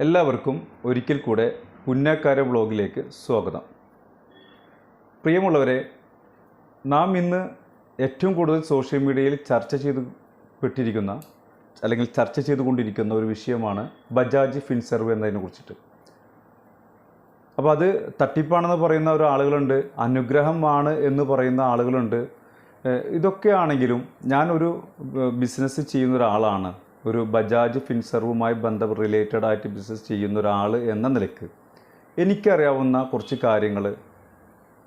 എല്ലാവർക്കും ഒരിക്കൽ കൂടെ പുന്നാക്കാര വ്ളോഗിലേക്ക് സ്വാഗതം. പ്രിയമുള്ളവരെ നാം ഇന്ന് ഏറ്റവും കൂടുതൽ സോഷ്യൽ മീഡിയയിൽ ചർച്ച ചെയ്ത് പെട്ടിരിക്കുന്ന അല്ലെങ്കിൽ ചർച്ച ചെയ്തുകൊണ്ടിരിക്കുന്ന ഒരു വിഷയമാണ് ബജാജ് ഫിൻസർവ് എന്നതിനെ കുറിച്ചിട്ട്. അപ്പോൾ അത് തട്ടിപ്പാണെന്ന് പറയുന്ന ഒരു ആളുകളുണ്ട് അനുഗ്രഹമാണ് എന്ന് പറയുന്ന ആളുകളുണ്ട്. ഏഹ് ഇതൊക്കെയാണെങ്കിലും ഞാനൊരു ബിസിനസ് ചെയ്യുന്ന ഒരാളാണ്. ഒരു ബജാജ് ഫിൻസർവുമായി ബന്ധം റിലേറ്റഡ് ആയിട്ട് ബിസിനസ് ചെയ്യുന്ന ഒരാൾ എന്ന നിലയ്ക്ക് എനിക്കറിയാവുന്ന കുറച്ച് കാര്യങ്ങൾ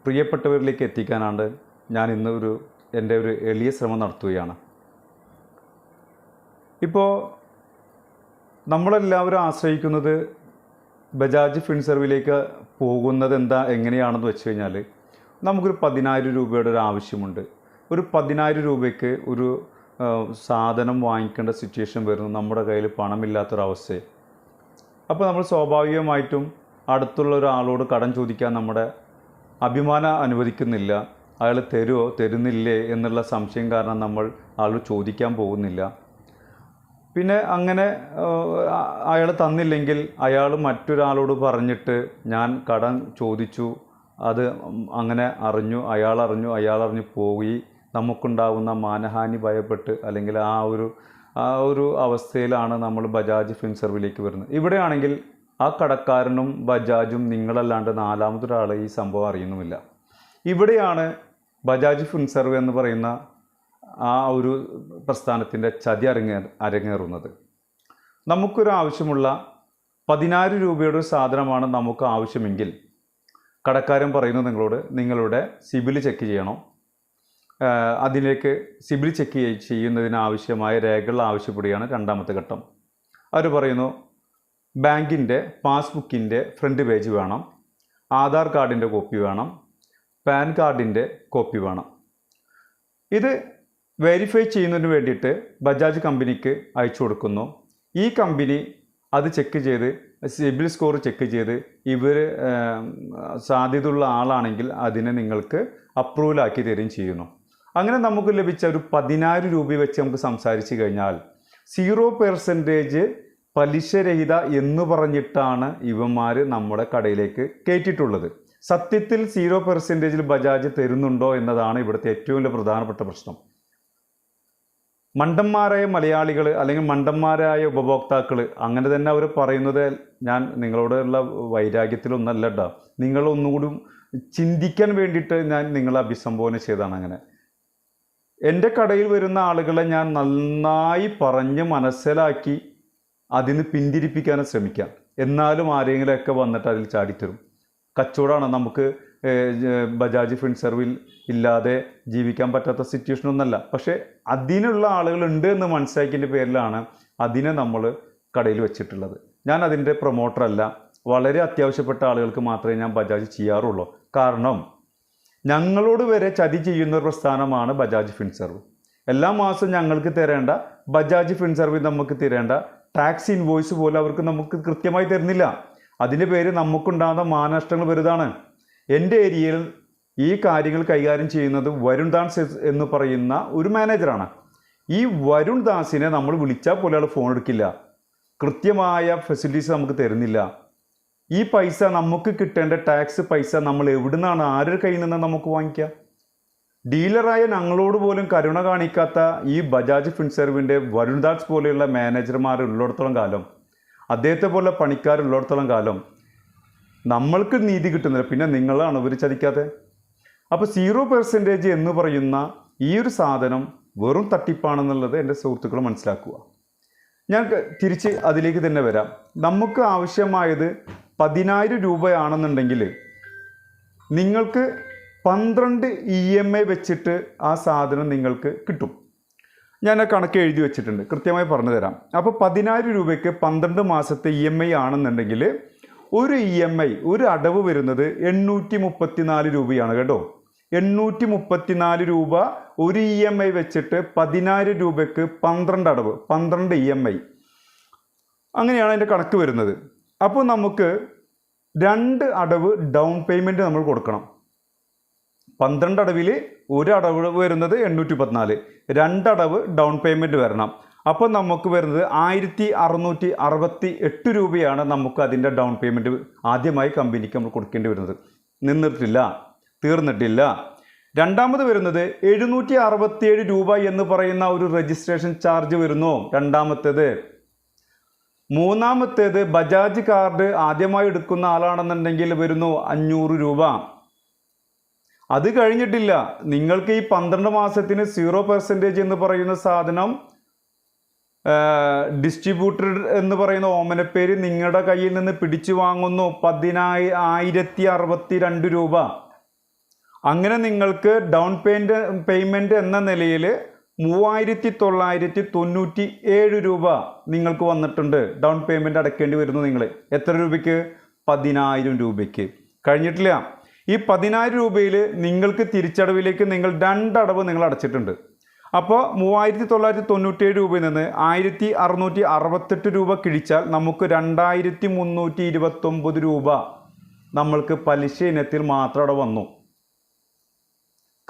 പ്രിയപ്പെട്ടവരിലേക്ക് എത്തിക്കാനാണ് ഞാൻ ഇന്ന് ഒരു എന്റെ ഒരു എളിയ ശ്രമം നടത്തുകയാണ്. ഇപ്പോൾ നമ്മളെല്ലാവരും ആശ്രയിക്കുന്നത് ബജാജ് ഫിൻസർവിലേക്ക് പോകുന്നത് എന്താ എങ്ങനെയാണെന്ന് വെച്ച് കഴിഞ്ഞാൽ നമുക്കൊരു പതിനായിരം രൂപയുടെ ഒരു ആവശ്യമുണ്ട് ഒരു പതിനായിരം രൂപയ്ക്ക് ഒരു സാധനം വാങ്ങിക്കേണ്ട സിറ്റുവേഷൻ വരുന്നു നമ്മുടെ കയ്യിൽ പണമില്ലാത്തൊരവസ്ഥ അപ്പോൾ നമ്മൾ സ്വാഭാവികമായിട്ടും അടുത്തുള്ള ഒരാളോട് കടം ചോദിക്കാൻ നമ്മുടെ അഭിമാനം അനുവദിക്കുന്നില്ല. അയാൾ തരുമോ തരുന്നില്ലേ എന്നുള്ള സംശയം കാരണം നമ്മൾ ആൾ ചോദിക്കാൻ പോകുന്നില്ല. പിന്നെ അങ്ങനെ അയാൾ തന്നില്ലെങ്കിൽ അയാൾ മറ്റൊരാളോട് പറഞ്ഞിട്ട് ഞാൻ കടം ചോദിച്ചു. അത് അങ്ങനെ അറിഞ്ഞു അയാൾ അറിഞ്ഞു അയാൾ അറിഞ്ഞു പോയി. നമുക്കുണ്ടാകുന്ന മാനഹാനി ഭയപ്പെട്ട് അല്ലെങ്കിൽ ആ ഒരു ആ ഒരു അവസ്ഥയിലാണ് നമ്മൾ ബജാജ് ഫിൻസർവിലേക്ക് വരുന്നത്. ഇവിടെയാണെങ്കിൽ ആ കടക്കാരനും ബജാജും നിങ്ങളല്ലാണ്ട് നാലാമതൊരാൾ ഈ സംഭവം അറിയുന്നുമില്ല. ഇവിടെയാണ് ബജാജ് ഫിൻസർവ് എന്ന് പറയുന്ന ആ ഒരു പ്രസ്ഥാനത്തിന്റെ ചതി അരങ്ങേ അരങ്ങേറുന്നത്. നമുക്കൊരു ആവശ്യമുള്ള പതിനായിരം രൂപയുടെ ഒരു സാധനമാണ് നമുക്ക് ആവശ്യമെങ്കിൽ കടക്കാരൻ പറയുന്നത് നിങ്ങളോട് നിങ്ങളുടെ സിബിൽ ചെക്ക് ചെയ്യണം. അതിലേക്ക് സിബിൽ ചെക്ക് ചെയ്യുന്നതിനാവശ്യമായ രേഖകൾ ആവശ്യപ്പെടുകയാണ് രണ്ടാമത്തെ ഘട്ടം. അവർ പറയുന്നു ബാങ്കിന്റെ പാസ്ബുക്കിന്റെ ഫ്രണ്ട് പേജ് വേണം ആധാർ കാർഡിന്റെ കോപ്പി വേണം പാൻ കാർഡിന്റെ കോപ്പി വേണം. ഇത് വെരിഫൈ ചെയ്യുന്നതിന് വേണ്ടിയിട്ട് ബജാജ് കമ്പനിക്ക് അയച്ചു കൊടുക്കുന്നു. ഈ കമ്പനി അത് ചെക്ക് ചെയ്ത് സിബിൽ സ്കോർ ചെക്ക് ചെയ്ത് ഇവർ സാധ്യതയുള്ള ആളാണെങ്കിൽ അതിനെ നിങ്ങൾക്ക് അപ്രൂവലാക്കി തരികയും ചെയ്യുന്നു. അങ്ങനെ നമുക്ക് ലഭിച്ച ഒരു പതിനായിരം രൂപ വെച്ച് നമുക്ക് സംസാരിച്ച് കഴിഞ്ഞാൽ സീറോ പെർസെന്റേജ് പലിശരഹിത എന്ന് പറഞ്ഞിട്ടാണ് ഇവന്മാർ നമ്മുടെ കടയിലേക്ക് കയറ്റിയിട്ടുള്ളത്. സത്യത്തിൽ സീറോ പെർസെന്റേജിൽ ബജാജ് തരുന്നുണ്ടോ എന്നതാണ് ഇവിടുത്തെ ഏറ്റവും വലിയ പ്രധാനപ്പെട്ട പ്രശ്നം. മണ്ടന്മാരായ മലയാളികൾ അല്ലെങ്കിൽ മണ്ടന്മാരായ ഉപഭോക്താക്കൾ അങ്ങനെ തന്നെ അവർ പറയുന്നത് ഞാൻ നിങ്ങളോടുള്ള വൈരാഗ്യത്തിലൊന്നല്ല കേട്ടോ നിങ്ങളൊന്നുകൂടി ചിന്തിക്കാൻ വേണ്ടിയിട്ട് ഞാൻ നിങ്ങളെ അഭിസംബോധന ചെയ്തതാണ് അങ്ങനെ. എന്റെ കടയിൽ വരുന്ന ആളുകളെ ഞാൻ നന്നായി പറഞ്ഞ് മനസ്സിലാക്കി അതിന് പിന്തിരിപ്പിക്കാനും ശ്രമിക്കാം. എന്നാലും ആരെങ്കിലുമൊക്കെ വന്നിട്ട് അതിൽ ചാടിത്തരും. കച്ചവടമാണ് നമുക്ക് ബജാജ് ഫിൻസർവിൽ ഇല്ലാതെ ജീവിക്കാൻ പറ്റാത്ത സിറ്റുവേഷൻ ഒന്നല്ല. പക്ഷേ അതിനുള്ള ആളുകളുണ്ട് എന്ന് മനസ്സിലാക്കിയതിന്റെ പേരിലാണ് അതിനെ നമ്മൾ കടയിൽ വെച്ചിട്ടുള്ളത്. ഞാൻ അതിന്റെ പ്രൊമോട്ടറല്ല വളരെ അത്യാവശ്യപ്പെട്ട ആളുകൾക്ക് മാത്രമേ ഞാൻ ബജാജ് ചെയ്യാറുള്ളൂ. കാരണം ഞങ്ങളോട് വരെ ചതി ചെയ്യുന്ന ഒരു പ്രസ്ഥാനമാണ് ബജാജ് ഫിൻസർവ് എല്ലാ മാസവും ഞങ്ങൾക്ക് തരേണ്ട ബജാജ് ഫിൻസർവ് നമുക്ക് തരേണ്ട ടാക്സ് ഇൻവോയ്സ് പോലും അവർക്ക് നമുക്ക് കൃത്യമായി തരുന്നില്ല. അതിന്റെ പേര് നമുക്കുണ്ടാകുന്ന മാനനഷ്ടങ്ങൾ വലുതാണ്. എന്റെ ഏരിയയിൽ ഈ കാര്യങ്ങൾ കൈകാര്യം ചെയ്യുന്നത് വരുൺ ദാസ് എന്ന് പറയുന്ന ഒരു മാനേജറാണ്. ഈ വരുൺ ദാസിനെ നമ്മൾ വിളിച്ചാൽ പോലും ആൾ ഫോൺ എടുക്കില്ല. കൃത്യമായ ഫെസിലിറ്റീസ് നമുക്ക് തരുന്നില്ല. ഈ പൈസ നമുക്ക് കിട്ടേണ്ട ടാക്സ് പൈസ നമ്മൾ എവിടുന്നാണ് ആരുടെ കയ്യിൽ നിന്ന് നമുക്ക് വാങ്ങിക്കാം? ഡീലറായ ഞങ്ങളോട് പോലും കരുണ കാണിക്കാത്ത ഈ ബജാജ് ഫിൻസെർവിന്റെ വരുൺദാസ് പോലെയുള്ള മാനേജർമാർ ഉള്ളിടത്തോളം കാലം അദ്ദേഹത്തെ പോലെ പണിക്കാരുള്ളിടത്തോളം കാലം നമ്മൾക്ക് നീതി കിട്ടുന്നില്ല. പിന്നെ നിങ്ങളാണ് ഇവർ ചതിക്കാതെ അപ്പോൾ സീറോ പെർസെന്റേജ് എന്ന് പറയുന്ന ഈ ഒരു സാധനം വെറും തട്ടിപ്പാണെന്നുള്ളത് എന്റെ സുഹൃത്തുക്കൾ മനസ്സിലാക്കുക. ഞാൻ തിരിച്ച് അതിലേക്ക് തന്നെ വരാം. നമുക്ക് ആവശ്യമായത് പതിനായിരം രൂപയാണെന്നുണ്ടെങ്കിൽ നിങ്ങൾക്ക് പന്ത്രണ്ട് ഇ എം ഐ വെച്ചിട്ട് ആ സാധനം നിങ്ങൾക്ക് കിട്ടും. ഞാൻ ആ കണക്ക് എഴുതി വെച്ചിട്ടുണ്ട്. കൃത്യമായി പറഞ്ഞു തരാം. അപ്പോൾ പതിനായിരം രൂപയ്ക്ക് പന്ത്രണ്ട് മാസത്തെ ഇ എം ഐ ആണെന്നുണ്ടെങ്കിൽ ഒരു ഇ എം ഐ ഒരു അടവ് വരുന്നത് എണ്ണൂറ്റി മുപ്പത്തിനാല് രൂപയാണ് കേട്ടോ. എണ്ണൂറ്റി മുപ്പത്തിനാല് രൂപ ഒരു ഇ എം ഐ വെച്ചിട്ട് പതിനായിരം രൂപയ്ക്ക് പന്ത്രണ്ട് അടവ് പന്ത്രണ്ട് ഇ എം ഐ അങ്ങനെയാണ് അതിന്റെ കണക്ക് വരുന്നത്. അപ്പോൾ നമുക്ക് രണ്ട് അടവ് ഡൗൺ പേയ്മെന്റ് നമ്മൾ കൊടുക്കണം. പന്ത്രണ്ട് അടവിൽ ഒരു അടവ് വരുന്നത് എണ്ണൂറ്റി പത്തിനാല് രണ്ടടവ് ഡൗൺ പേയ്മെന്റ് വരണം. അപ്പോൾ നമുക്ക് വരുന്നത് ആയിരത്തി അറുന്നൂറ്റി അറുപത്തി എട്ട് രൂപയാണ് നമുക്ക് അതിന്റെ ഡൗൺ പേയ്മെന്റ് ആദ്യമായി കമ്പനിക്ക് നമ്മൾ കൊടുക്കേണ്ടി വരുന്നത്. നിന്നിട്ടില്ല തീർന്നിട്ടില്ല. രണ്ടാമത് വരുന്നത് എഴുന്നൂറ്റി അറുപത്തിയേഴ് രൂപ എന്ന് പറയുന്ന ഒരു രജിസ്ട്രേഷൻ ചാർജ് വരുന്നു. രണ്ടാമത്തേത് മൂന്നാമത്തേത് ബജാജ് കാർഡ് ആദ്യമായി എടുക്കുന്ന ആളാണെന്നുണ്ടെങ്കിൽ വരുന്നു അഞ്ഞൂറ് രൂപ. അത് കഴിഞ്ഞിട്ടില്ല. നിങ്ങൾക്ക് ഈ പന്ത്രണ്ട് മാസത്തിന് സീറോ പെർസെന്റേജ് എന്ന് പറയുന്ന സാധനം ഡിസ്ട്രിബ്യൂട്ടർ എന്ന് പറയുന്ന ഓമനപ്പേര് നിങ്ങളുടെ കയ്യിൽ നിന്ന് പിടിച്ചു വാങ്ങുന്നു. പതിനായി ആയിരത്തി അറുപത്തി രണ്ട് രൂപ. അങ്ങനെ നിങ്ങൾക്ക് ഡൗൺ പേയ്മെന്റ് പേയ്മെന്റ് എന്ന നിലയിൽ മൂവായിരത്തി തൊള്ളായിരത്തി തൊണ്ണൂറ്റി ഏഴ് രൂപ നിങ്ങൾക്ക് വന്നിട്ടുണ്ട്. ഡൗൺ പേയ്മെന്റ് അടയ്ക്കേണ്ടി വരുന്നു നിങ്ങൾ എത്ര രൂപയ്ക്ക്? പതിനായിരം രൂപയ്ക്ക്. കഴിഞ്ഞിട്ടില്ല. ഈ പതിനായിരം രൂപയിൽ നിങ്ങൾക്ക് തിരിച്ചടവിലേക്ക് നിങ്ങൾ രണ്ടടവ് നിങ്ങൾ അടച്ചിട്ടുണ്ട്. അപ്പോൾ മൂവായിരത്തി തൊള്ളായിരത്തി തൊണ്ണൂറ്റേഴ് രൂപയിൽ നിന്ന് ആയിരത്തി അറുന്നൂറ്റി അറുപത്തെട്ട് രൂപ കിഴിച്ചാൽ നമുക്ക് രണ്ടായിരത്തി മുന്നൂറ്റി ഇരുപത്തൊമ്പത് രൂപ നമ്മൾക്ക് പലിശ ഇനത്തിൽ മാത്രം അവിടെ വന്നു.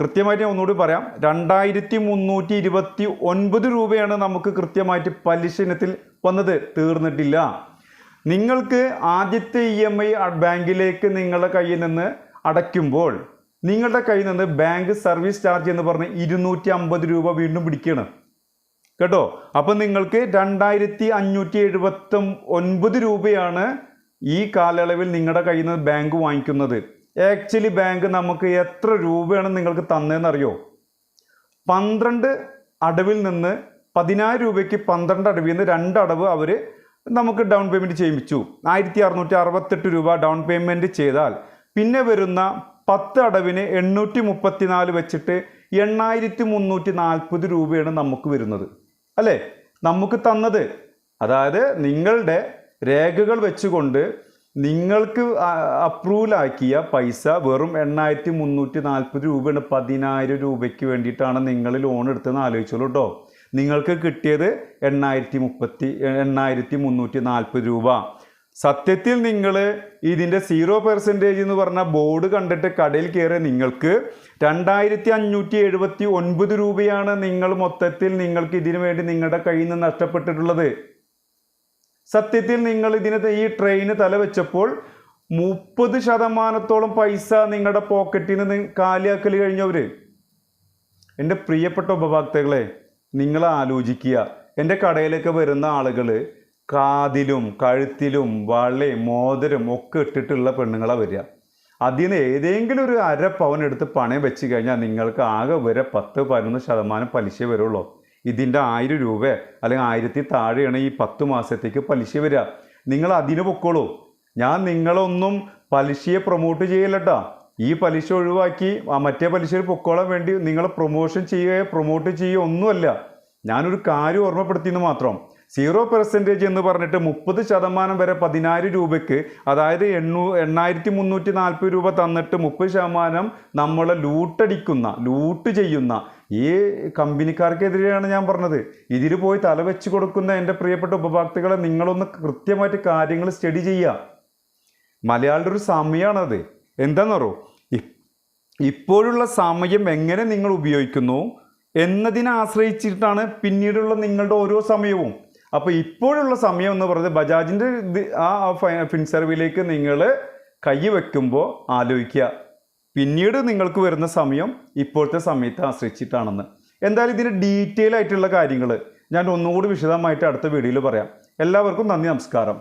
കൃത്യമായിട്ട് ഞാൻ ഒന്നുകൂടി പറയാം. രണ്ടായിരത്തി മുന്നൂറ്റി ഇരുപത്തി ഒൻപത് രൂപയാണ് നമുക്ക് കൃത്യമായിട്ട് പലിശ ഇനത്തിൽ വന്നത്. തീർന്നിട്ടില്ല. നിങ്ങൾക്ക് ആദ്യത്തെ ഇ എം ഐ ബാങ്കിലേക്ക് നിങ്ങളുടെ കയ്യിൽ നിന്ന് അടയ്ക്കുമ്പോൾ നിങ്ങളുടെ കയ്യിൽ നിന്ന് ബാങ്ക് സർവീസ് ചാർജ് എന്ന് പറഞ്ഞ് ഇരുന്നൂറ്റി അമ്പത് രൂപ വീണ്ടും പിടിക്കുകയാണ്. കേട്ടോ? അപ്പം നിങ്ങൾക്ക് രണ്ടായിരത്തി അഞ്ഞൂറ്റി എഴുപത്തി ഒൻപത് രൂപയാണ് ഈ കാലയളവിൽ നിങ്ങളുടെ കയ്യിൽ നിന്ന് ബാങ്ക് വാങ്ങിക്കുന്നത്. ആക്ച്വലി ബാങ്ക് നമുക്ക് എത്ര രൂപയാണ് നിങ്ങൾക്ക് തന്നതെന്ന് അറിയോ? പന്ത്രണ്ട് അടവിൽ നിന്ന് പതിനായിരം രൂപയ്ക്ക് പന്ത്രണ്ട് അടവിൽ നിന്ന് രണ്ട് അടവ് അവർ നമുക്ക് ഡൗൺ പേയ്മെന്റ് ചെയ്യിപ്പിച്ചു ആയിരത്തി അറുന്നൂറ്റി അറുപത്തെട്ട് രൂപ ഡൗൺ പേയ്മെന്റ് ചെയ്താൽ. പിന്നെ വരുന്ന പത്ത് അടവിന് എണ്ണൂറ്റി മുപ്പത്തിനാല് വെച്ചിട്ട് എണ്ണായിരത്തി മുന്നൂറ്റി നാൽപ്പത് രൂപയാണ് നമുക്ക് വരുന്നത്. അല്ലേ? നമുക്ക് തന്നത്. അതായത് നിങ്ങളുടെ രേഖകൾ വെച്ചുകൊണ്ട് നിങ്ങൾക്ക് അപ്രൂവലാക്കിയ പൈസ വെറും എണ്ണായിരത്തി മുന്നൂറ്റി നാൽപ്പത് രൂപയാണ്. പതിനായിരം രൂപയ്ക്ക് വേണ്ടിയിട്ടാണ് നിങ്ങൾ ലോൺ എടുത്തതെന്ന് ആലോചിച്ചോളൂ കേട്ടോ നിങ്ങൾക്ക് കിട്ടിയത് എണ്ണായിരത്തി മുപ്പത്തി എണ്ണായിരത്തി മുന്നൂറ്റി നാൽപ്പത് രൂപ. സത്യത്തിൽ നിങ്ങൾ ഇതിന്റെ സീറോ പെർസെന്റേജ് എന്ന് പറഞ്ഞ ബോർഡ് കണ്ടിട്ട് കടയിൽ കയറി നിങ്ങൾക്ക് രണ്ടായിരത്തി അഞ്ഞൂറ്റി എഴുപത്തി ഒൻപത് രൂപയാണ് നിങ്ങൾ മൊത്തത്തിൽ നിങ്ങൾക്ക് ഇതിനു വേണ്ടി നിങ്ങളുടെ കയ്യിൽ നിന്ന് നഷ്ടപ്പെട്ടിട്ടുള്ളത്. സത്യത്തിൽ നിങ്ങൾ ഇതിന് ഈ ട്രെയിന് തല വെച്ചപ്പോൾ മുപ്പത് ശതമാനത്തോളം പൈസ നിങ്ങളുടെ പോക്കറ്റിൽ നിന്ന് കാലിയാക്കൽ കഴിഞ്ഞവർ എന്റെ പ്രിയപ്പെട്ട ഉപഭോക്താക്കളെ നിങ്ങൾ ആലോചിക്കുക. എന്റെ കടയിലേക്ക് വരുന്ന ആളുകൾ കാതിലും കഴുത്തിലും വളയും മോതിരം ഒക്കെ ഇട്ടിട്ടുള്ള പെണ്ണുങ്ങളെ വരിക. അതിൽ നിന്ന് ഏതെങ്കിലും ഒരു അര പവൻ എടുത്ത് പണയം വെച്ച് കഴിഞ്ഞാൽ നിങ്ങൾക്ക് ആകെ വരെ പത്ത് പതിനൊന്ന് ശതമാനം പലിശ വരുള്ളൂ. ഇതിന്റെ ആയിരം രൂപ അല്ലെങ്കിൽ ആയിരത്തി താഴെയാണ് ഈ പത്ത് മാസത്തേക്ക് പലിശ വരിക. നിങ്ങൾ അതിന് പൊക്കോളൂ. ഞാൻ നിങ്ങളൊന്നും പലിശയെ പ്രൊമോട്ട് ചെയ്യല്ലട്ടാ ഈ പലിശ ഒഴിവാക്കി മറ്റേ പലിശയിൽ പൊക്കോളാൻ വേണ്ടി നിങ്ങൾ പ്രൊമോഷൻ ചെയ്യുകയോ പ്രൊമോട്ട് ചെയ്യുകയോ ഒന്നുമല്ല. ഞാനൊരു കാര്യം ഓർമ്മപ്പെടുത്തിയെന്ന് മാത്രം. സീറോ പെർസെന്റേജ് എന്ന് പറഞ്ഞിട്ട് മുപ്പത് ശതമാനം വരെ പതിനായിരം രൂപയ്ക്ക് അതായത് എണ്ണൂ എണ്ണായിരത്തി മുന്നൂറ്റി നാൽപ്പത് രൂപ തന്നിട്ട് മുപ്പത് ശതമാനം നമ്മളെ ലൂട്ടടിക്കുന്ന ലൂട്ട് ചെയ്യുന്ന ഈ കമ്പനിക്കാർക്കെതിരെയാണ് ഞാൻ പറഞ്ഞത്. ഇതിൽ പോയി തലവെച്ച് കൊടുക്കുന്ന എന്റെ പ്രിയപ്പെട്ട ഉപഭോക്താക്കളെ നിങ്ങളൊന്ന് കൃത്യമായിട്ട് കാര്യങ്ങൾ സ്റ്റഡി ചെയ്യുക. മലയാളിയുടെ ഒരു സമയമാണത്. എന്താണെന്നറിയോ ഇപ്പോഴുള്ള സമയം എങ്ങനെ നിങ്ങൾ ഉപയോഗിക്കുന്നു എന്നതിനെ ആശ്രയിച്ചിട്ടാണ് പിന്നീടുള്ള നിങ്ങളുടെ ഓരോ സമയവും. അപ്പോൾ ഇപ്പോഴുള്ള സമയം എന്ന് പറയുന്നത് ബജാജിന്റെ ആ ഫിൻസർവിലേക്ക് നിങ്ങൾ കൈ വയ്ക്കുമ്പോൾ ആലോചിക്കുക. പിന്നീട് നിങ്ങൾക്ക് വരുന്ന സമയം ഇപ്പോഴത്തെ സമയത്തെ ആശ്രയിച്ചിട്ടാണെന്ന്. എന്തായാലും ഇതിന്റെ ഡീറ്റെയിൽ ആയിട്ടുള്ള കാര്യങ്ങൾ ഞാൻ ഒന്നുകൂടി വിശദമായിട്ട് അടുത്ത വീഡിയോയിൽ പറയാം. എല്ലാവർക്കും നന്ദി നമസ്കാരം.